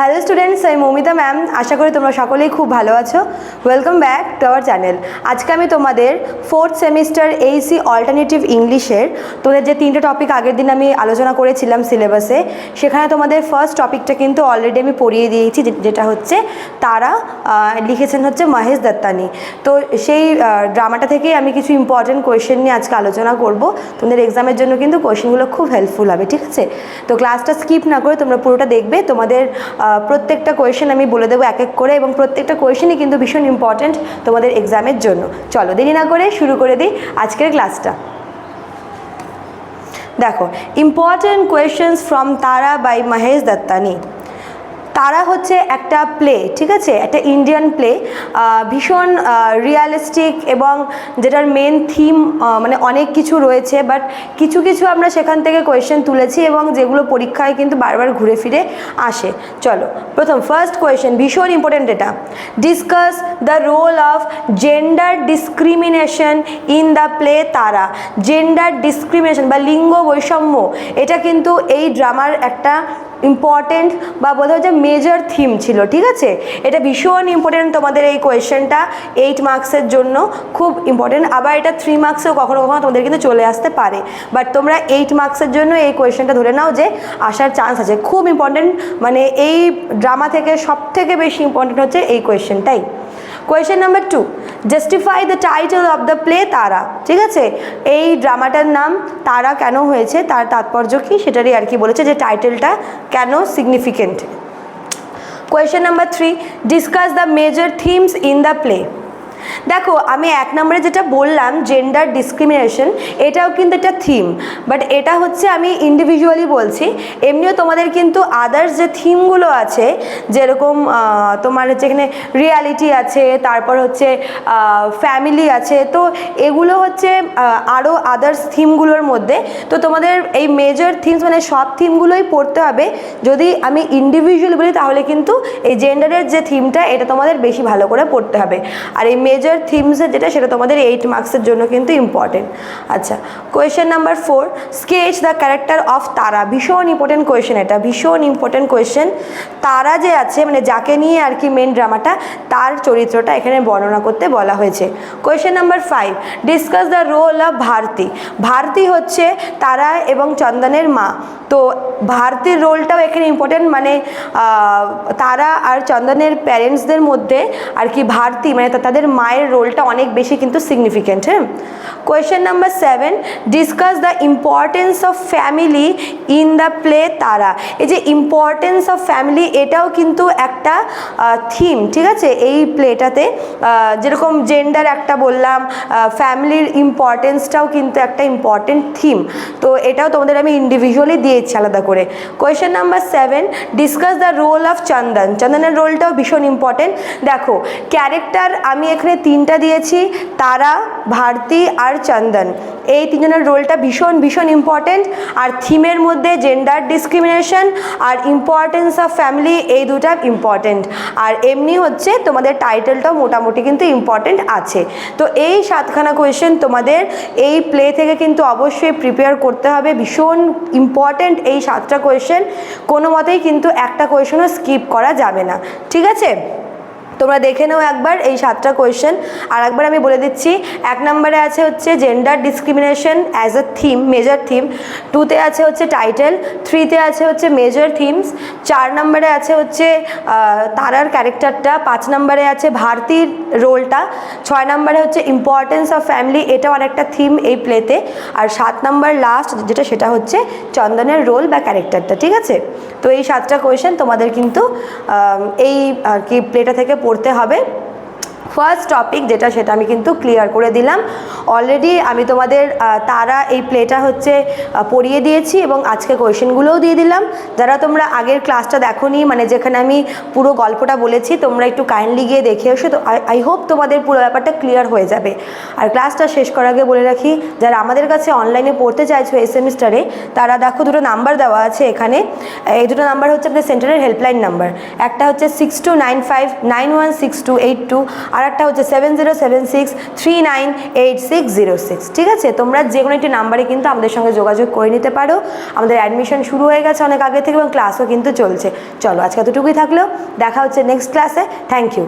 Hello students আমি Moumita ma'am আশা করি তোমরা সকলেই খুব ভালো আছো। Welcome back to our channel আজকে আমি তোমাদের ফোর্থ সেমিস্টার এইসি অল্টারনেটিভ ইংলিশের তোদের যে তিনটে টপিক আগের দিন আমি আলোচনা করেছিলাম সিলেবাসে সেখানে তোমাদের ফার্স্ট টপিকটা কিন্তু অলরেডি আমি পড়িয়ে দিয়েছি যেটা হচ্ছে তারা লিখেছেন হচ্ছে মহেশ দত্তানি। তো সেই ড্রামাটা থেকেই আমি কিছু ইম্পর্টেন্ট কোয়েশ্চেন নিয়ে আজকে আলোচনা করব। তোমাদের এক্সামের জন্য কিন্তু কোয়েশ্চেনগুলো খুব হেল্পফুল হবে, ঠিক আছে? তো ক্লাসটা স্কিপ না করে তোমরা পুরোটা দেখবে। তোমাদের প্রত্যেকটা কোয়েশন আমি বলে দেবো এক এক করে এবং প্রত্যেকটা কোয়েশনই কিন্তু ভীষণ ইম্পর্ট্যান্ট তোমাদের এক্সামের জন্য। চলো, দেরি না করে শুরু করে দিই আজকের ক্লাসটা দেখো important questions from Tara by Mahesh Dattani Tara হচ্ছে একটা প্লে ঠিক আছে? একটা ইন্ডিয়ান প্লে ভীষণ রিয়ালিস্টিক এবং যেটার মেন থিম মানে অনেক কিছু রয়েছে বাট কিছু কিছু আমরা সেখান থেকে কোয়েশ্চেন তুলেছি এবং যেগুলো পরীক্ষায় কিন্তু বারবার ঘুরে ফিরে আসে। চলো, প্রথম ফার্স্ট কোয়েশ্চেন ভীষণ ইম্পর্টেন্ট এটা। Discuss the role of gender discrimination in the play Tara. Gender discrimination বা লিঙ্গ বৈষম্য, এটা কিন্তু এই ড্রামার একটা ইম্পর্টেন্ট বা বোধ হয় যে মেজর থিম ছিল, ঠিক আছে? এটা ভীষণ ইম্পর্টেন্ট তোমাদের এই কোয়েশ্চেনটা এইট মার্কসের জন্য খুব ইম্পর্টেন্ট আবার এটা থ্রি মার্কসেও কখনো কখনো তোমাদের কিন্তু চলে আসতে পারে। বাট তোমরা এইট মার্কসের জন্য এই কোয়েশ্চেনটা ধরে নাও যে আসার চান্স আছে। খুব ইম্পর্টেন্ট মানে এই ড্রামা থেকে সব থেকে বেশি ইম্পর্টেন্ট হচ্ছে এই কোয়েশ্চেনটাই question number two justify the title of the play Tara ঠিক আছে? এই ড্রামাটার নাম তারা কেন হয়েছে, তার তাৎপর্য কী? সেটারই আর কি বলেছে যে টাইটেলটা কেন significant question number three discuss the major themes in the play দেখো, আমি এক নম্বরে যেটা বললাম জেন্ডার ডিসক্রিমিনেশন এটাও কিন্তু একটা থিম বাট এটা হচ্ছে আমি ইন্ডিভিজুয়ালি বলছি। এমনিও তোমাদের কিন্তু আদার্স যে থিমগুলো আছে, যেরকম তোমার হচ্ছে এখানে রিয়ালিটি আছে, তারপর হচ্ছে ফ্যামিলি আছে, তো এগুলো হচ্ছে আরও আদার্স থিমগুলোর মধ্যে। তো তোমাদের এই মেজর থিমস মানে সব থিমগুলোই পড়তে হবে। যদি আমি ইন্ডিভিজুয়ালি বলি, তাহলে কিন্তু এই জেন্ডারের যে থিমটা এটা তোমাদের বেশি ভালো করে পড়তে হবে। আর এই মেজর থিমসের যেটা, সেটা তোমাদের এইট মার্কসের জন্য কিন্তু ইম্পর্টেন্ট আচ্ছা question number four sketch the character of Tara ভীষণ ইম্পর্টেন্ট কোয়েশ্চেন এটা, ভীষণ ইম্পর্টেন্ট কোয়েশ্চেন তারা যে আছে মানে যাকে নিয়ে আর কি মেন ড্রামাটা তার চরিত্রটা এখানে বর্ণনা করতে বলা হয়েছে। Question number five discuss the role of Bharati Bharati হচ্ছে তারা এবং চন্দনের মা। তো ভারতীর রোলটাও এখানে ইম্পর্টেন্ট মানে তারা আর চন্দনের প্যারেন্টসদের মধ্যে আর কি ভারতী মানে তাদের মায়ের রোলটা অনেক বেশি কিন্তু সিগনিফিকেন্ট হ্যাঁ? Question number seven discuss the importance of family in the play Tara এই যে ইম্পর্টেন্স অফ ফ্যামিলি এটাও কিন্তু একটা থিম ঠিক আছে? এই প্লেটাতে যেরকম জেন্ডার একটা বললাম ফ্যামিলির ইম্পর্টেন্সটাও কিন্তু একটা ইম্পর্টেন্ট থিম তো এটাও তোমাদের আমি ইন্ডিভিজুয়ালি দিয়েছি আলাদা করে। Question number seven discuss the role of Chandan চন্দনের রোলটাও ভীষণ ইম্পর্টেন্ট দেখো ক্যারেক্টার আমি এখানে তিনটা দিয়েছি, তারা, ভারতী আর চন্দন এই তিনজনের রোলটা ভীষণ ভীষণ ইম্পর্টেন্ট আর থিমের মধ্যে জেন্ডার ডিসক্রিমিনেশন আর ইম্পর্টেন্স অফ ফ্যামিলি এই দুটা ইম্পর্টেন্ট আর এমনি হচ্ছে তোমাদের টাইটেলটাও মোটামুটি কিন্তু ইম্পর্টেন্ট আছে। তো এই সাতখানা কোয়েশ্চেন তোমাদের এই প্লে থেকে কিন্তু অবশ্যই প্রিপেয়ার করতে হবে। ভীষণ ইম্পর্টেন্ট এই সাতটা কোয়েশ্চেন কোনো মতেই কিন্তু একটা কোয়েশনও স্কিপ করা যাবে না। ঠিক আছে? তোমরা দেখে নাও একবার এই সাতটা কোয়েশ্চেন আর একবার আমি বলে দিচ্ছি, এক নম্বরে আছে হচ্ছে gender discrimination as a theme major theme টুতে আছে হচ্ছে টাইটেল থ্রিতে আছে হচ্ছে মেজর থিমস চার নম্বরে আছে হচ্ছে তারার ক্যারেক্টারটা পাঁচ নম্বরে আছে ভারতীর রোলটা ছয় নম্বরে হচ্ছে ইম্পর্টেন্স অফ ফ্যামিলি এটাও অনেকটা থিম এই প্লেতে আর সাত নম্বর লাস্ট যেটা সেটা হচ্ছে চন্দনের রোল বা ক্যারেক্টারটা ঠিক আছে? তো এই সাতটা কোয়েশ্চেন তোমাদের কিন্তু এই আর কি প্লেটা থেকে পড়তে হবে। ফার্স্ট টপিক যেটা সেটা আমি কিন্তু ক্লিয়ার করে দিলাম। অলরেডি আমি তোমাদের তারা এই প্লেটা হচ্ছে পড়িয়ে দিয়েছি এবং আজকে কোয়েশনগুলোও দিয়ে দিলাম। যারা তোমরা আগের ক্লাসটা দেখোনি মানে যেখানে আমি পুরো গল্পটা বলেছি, তোমরা একটু কাইন্ডলি গিয়ে দেখে এসো। তো আই হোপ তোমাদের পুরো ব্যাপারটা ক্লিয়ার হয়ে যাবে। আর ক্লাসটা শেষ করার আগে বলে রাখি, যারা আমাদের কাছে অনলাইনে পড়তে চাইছো এই সেমিস্টারে তারা দেখো দুটো নাম্বার দেওয়া আছে এখানে। এই দুটো নাম্বার হচ্ছে আপনাদের সেন্টারের হেল্পলাইন নাম্বার একটা হচ্ছে six two nine five nine one six two eight two আর একটা হচ্ছে seven zero seven six three nine eight six zero six ঠিক আছে? তোমরা যে কোনো একটি নাম্বারে কিন্তু আমাদের সঙ্গে যোগাযোগ করে নিতে পারো। আমাদের অ্যাডমিশন শুরু হয়ে গেছে অনেক আগে থেকে এবং ক্লাসও কিন্তু চলছে। চলো, আজকে এতটুকুই থাকল। দেখা হচ্ছে নেক্সট ক্লাসে থ্যাংক ইউ